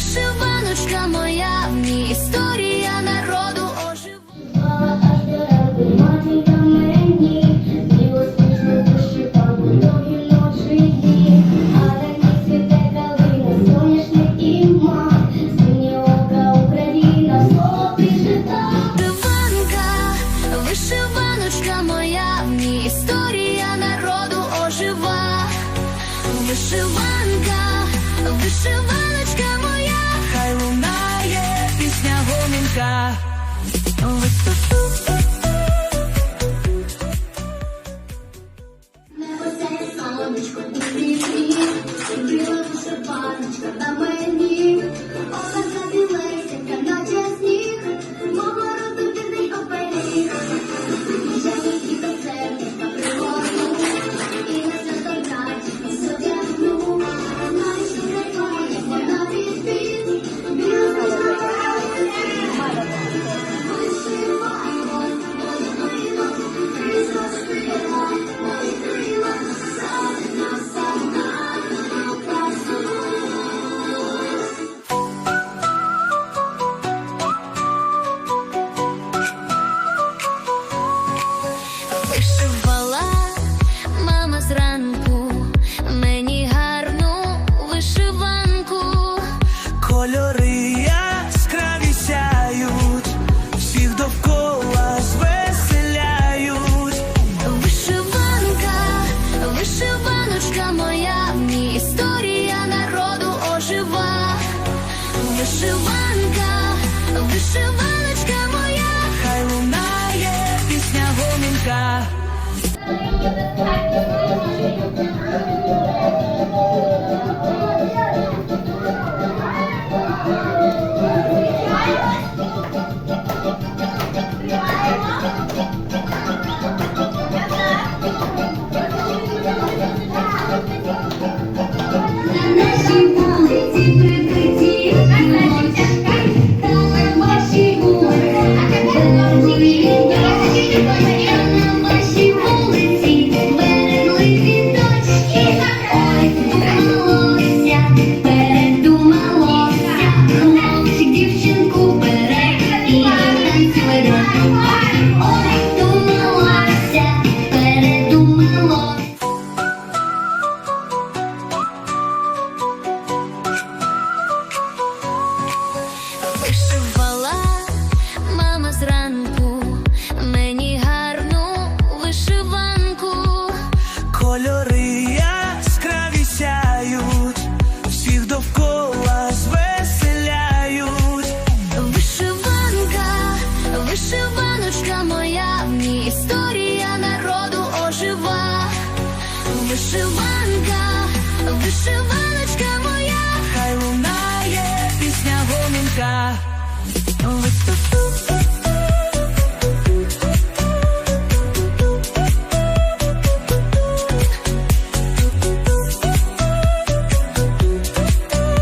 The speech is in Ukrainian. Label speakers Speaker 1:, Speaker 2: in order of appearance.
Speaker 1: 是我
Speaker 2: життя.
Speaker 3: Сонечко, ти, ти, ти, ти, ти, ти, ти, ти, ти, ти,
Speaker 1: chuva